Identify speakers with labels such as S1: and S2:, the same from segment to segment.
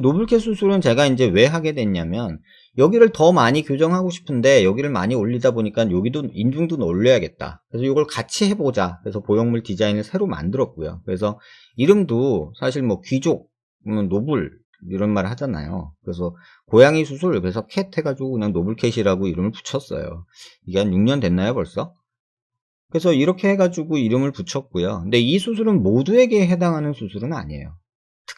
S1: 노블캐 수술은 제가 이제 왜 하게 됐냐면 여기를 더 많이 교정하고 싶은데 여기를 많이 올리다 보니까 여기도 인중도 올려야겠다. 그래서 이걸 같이 해보자. 그래서 보형물 디자인을 새로 만들었고요. 그래서 이름도 사실 뭐 귀족, 뭐 노블 이런 말 하잖아요. 그래서 고양이 수술 그래서 캣 해가지고 그냥 노블캣이라고 이름을 붙였어요. 이게 한 6년 됐나요 벌써? 그래서 이렇게 해가지고 이름을 붙였고요. 근데 이 수술은 모두에게 해당하는 수술은 아니에요.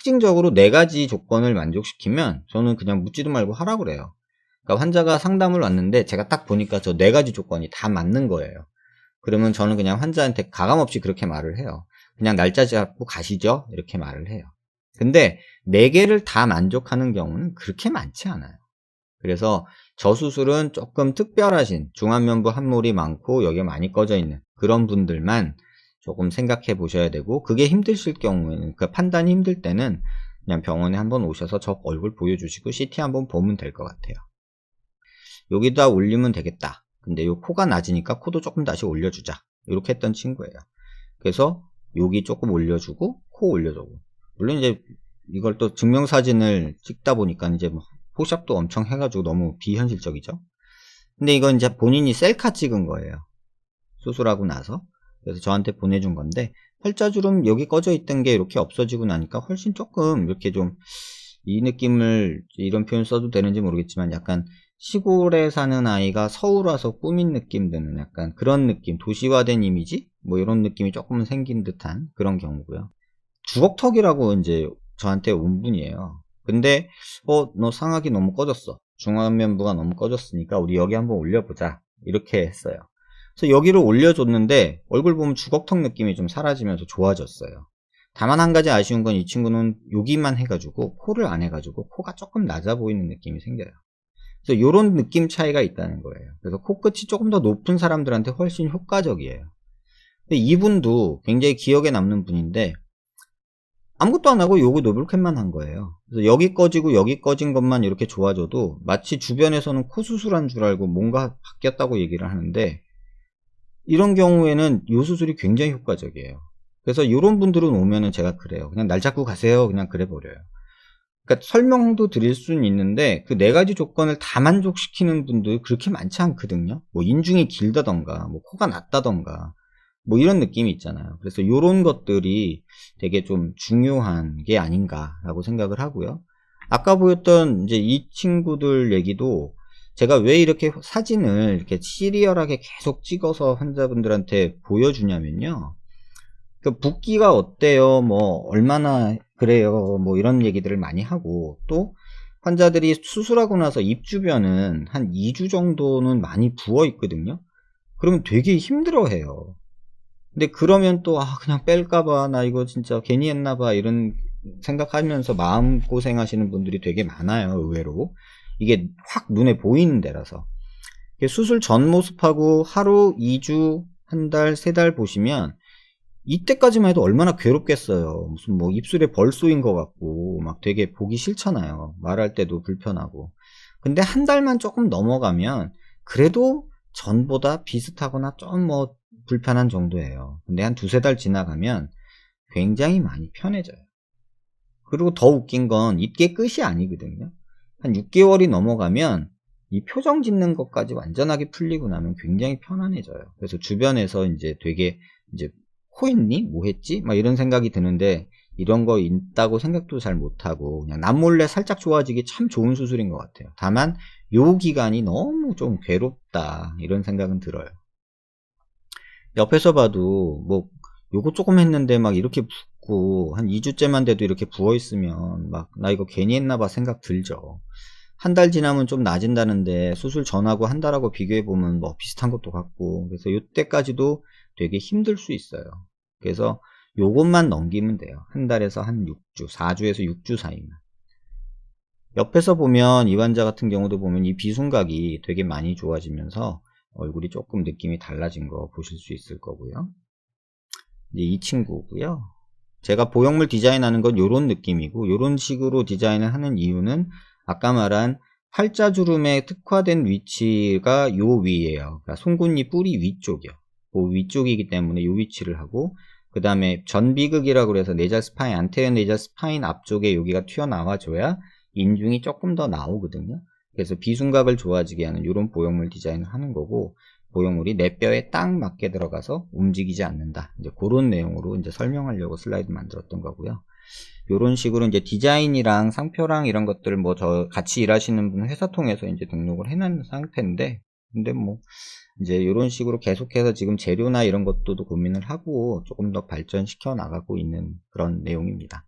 S1: 특징적으로 네 가지 조건을 만족시키면 저는 그냥 묻지도 말고 하라고 그래요. 그러니까 환자가 상담을 왔는데 제가 딱 보니까 저 네 가지 조건이 다 맞는 거예요. 그러면 저는 그냥 환자한테 가감 없이 그렇게 말을 해요. 그냥 날짜 잡고 가시죠. 이렇게 말을 해요. 근데 네 개를 다 만족하는 경우는 그렇게 많지 않아요. 그래서 저 수술은 조금 특별하신 중안면부 함몰이 많고 여기에 많이 꺼져 있는 그런 분들만 조금 생각해 보셔야 되고 그게 힘드실 경우에는 그 판단이 힘들 때는 그냥 병원에 한번 오셔서 저 얼굴 보여주시고 CT 한번 보면 될 것 같아요. 여기다 올리면 되겠다. 근데 요 코가 낮으니까 코도 조금 다시 올려주자. 이렇게 했던 친구예요. 그래서 여기 조금 올려주고 코 올려주고 물론 이제 이걸 또 증명사진을 찍다 보니까 이제 뭐 포샵도 엄청 해가지고 너무 비현실적이죠. 근데 이건 이제 본인이 셀카 찍은 거예요. 수술하고 나서. 그래서 저한테 보내준 건데 팔자주름 여기 꺼져 있던 게 이렇게 없어지고 나니까 훨씬 조금 이렇게 좀 이 느낌을 이런 표현 써도 되는지 모르겠지만 약간 시골에 사는 아이가 서울 와서 꾸민 느낌 드는 약간 그런 느낌 도시화된 이미지? 뭐 이런 느낌이 조금은 생긴 듯한 그런 경우고요. 주걱턱이라고 이제 저한테 온 분이에요. 근데 어 너 상악이 너무 꺼졌어. 중안면부가 너무 꺼졌으니까 우리 여기 한번 올려보자. 이렇게 했어요 그래서 여기를 올려줬는데 얼굴 보면 주걱턱 느낌이 좀 사라지면서 좋아졌어요. 다만 한 가지 아쉬운 건 이 친구는 여기만 해가지고 코를 안 해가지고 코가 조금 낮아 보이는 느낌이 생겨요. 그래서 이런 느낌 차이가 있다는 거예요. 그래서 코끝이 조금 더 높은 사람들한테 훨씬 효과적이에요. 근데 이분도 굉장히 기억에 남는 분인데 아무것도 안 하고 요거 노블캔만 한 거예요. 그래서 여기 꺼지고 여기 꺼진 것만 이렇게 좋아져도 마치 주변에서는 코 수술한 줄 알고 뭔가 바뀌었다고 얘기를 하는데 이런 경우에는 이 수술이 굉장히 효과적이에요. 그래서 이런 분들은 오면은 제가 그래요. 그냥 날 잡고 가세요. 그냥 그래 버려요. 그러니까 설명도 드릴 수는 있는데 그 네 가지 조건을 다 만족시키는 분들 그렇게 많지 않거든요. 뭐 인중이 길다던가, 뭐 코가 낮다던가, 뭐 이런 느낌이 있잖아요. 그래서 이런 것들이 되게 좀 중요한 게 아닌가라고 생각을 하고요. 아까 보였던 이제 이 친구들 얘기도 제가 왜 이렇게 사진을 이렇게 시리얼하게 계속 찍어서 환자분들한테 보여주냐면요. 그 붓기가 어때요? 뭐 얼마나 그래요? 뭐 이런 얘기들을 많이 하고 또 환자들이 수술하고 나서 입 주변은 한 2주 정도는 많이 부어 있거든요. 그러면 되게 힘들어 해요. 근데 그러면 또 아 그냥 뺄까봐 나 이거 진짜 괜히 했나봐 이런 생각하면서 마음 고생하시는 분들이 되게 많아요 의외로 이게 확 눈에 보이는 데라서. 수술 전 모습하고 하루 2주 한 달 세 달 보시면 이때까지만 해도 얼마나 괴롭겠어요. 무슨 뭐 입술에 벌 쏘인 것 같고 막 되게 보기 싫잖아요. 말할 때도 불편하고. 근데 한 달만 조금 넘어가면 그래도 전보다 비슷하거나 좀 뭐 불편한 정도예요. 근데 한 두세 달 지나가면 굉장히 많이 편해져요. 그리고 더 웃긴 건 이게 끝이 아니거든요 한 6개월이 넘어가면 이 표정 짓는 것까지 완전하게 풀리고 나면 굉장히 편안해져요. 그래서 주변에서 이제 되게 이제 코 했니? 뭐 했지? 막 이런 생각이 드는데 이런 거 있다고 생각도 잘 못하고 그냥 남몰래 살짝 좋아지기 참 좋은 수술인 것 같아요. 다만 요 기간이 너무 좀 괴롭다 이런 생각은 들어요. 옆에서 봐도 뭐 요거 조금 했는데 막 이렇게 붓고 한 2주째만 돼도 이렇게 부어 있으면 막 나 이거 괜히 했나 봐 생각 들죠. 한 달 지나면 좀 나아진다는데 수술 전하고 한 달하고 비교해 보면 뭐 비슷한 것도 같고 그래서 이때까지도 되게 힘들 수 있어요. 그래서 요것만 넘기면 돼요. 한 달에서 한 6주, 4주에서 6주 사이만. 옆에서 보면 이 환자 같은 경우도 보면 이 비순각이 되게 많이 좋아지면서 얼굴이 조금 느낌이 달라진 거 보실 수 있을 거고요. 이 친구고요. 제가 보형물 디자인하는 건 이런 느낌이고 이런 식으로 디자인을 하는 이유는 아까 말한 팔자주름에 특화된 위치가 요 위에요. 그러니까 송곳니 뿌리 위쪽이요. 그 위쪽이기 때문에 요 위치를 하고 그 다음에 전비극이라고 그래서 내자 스파인, 안테리어 내자 스파인 앞쪽에 여기가 튀어나와줘야 인중이 조금 더 나오거든요. 그래서 비순각을 좋아지게 하는 이런 보형물 디자인을 하는 거고, 보형물이 내 뼈에 딱 맞게 들어가서 움직이지 않는다. 이제 그런 내용으로 이제 설명하려고 슬라이드 만들었던 거고요. 이런 식으로 이제 디자인이랑 상표랑 이런 것들을 뭐저 같이 일하시는 분 회사 통해서 이제 등록을 해놓은 상태인데, 근데 뭐 이제 이런 식으로 계속해서 지금 재료나 이런 것도 고민을 하고 조금 더 발전시켜 나가고 있는 그런 내용입니다.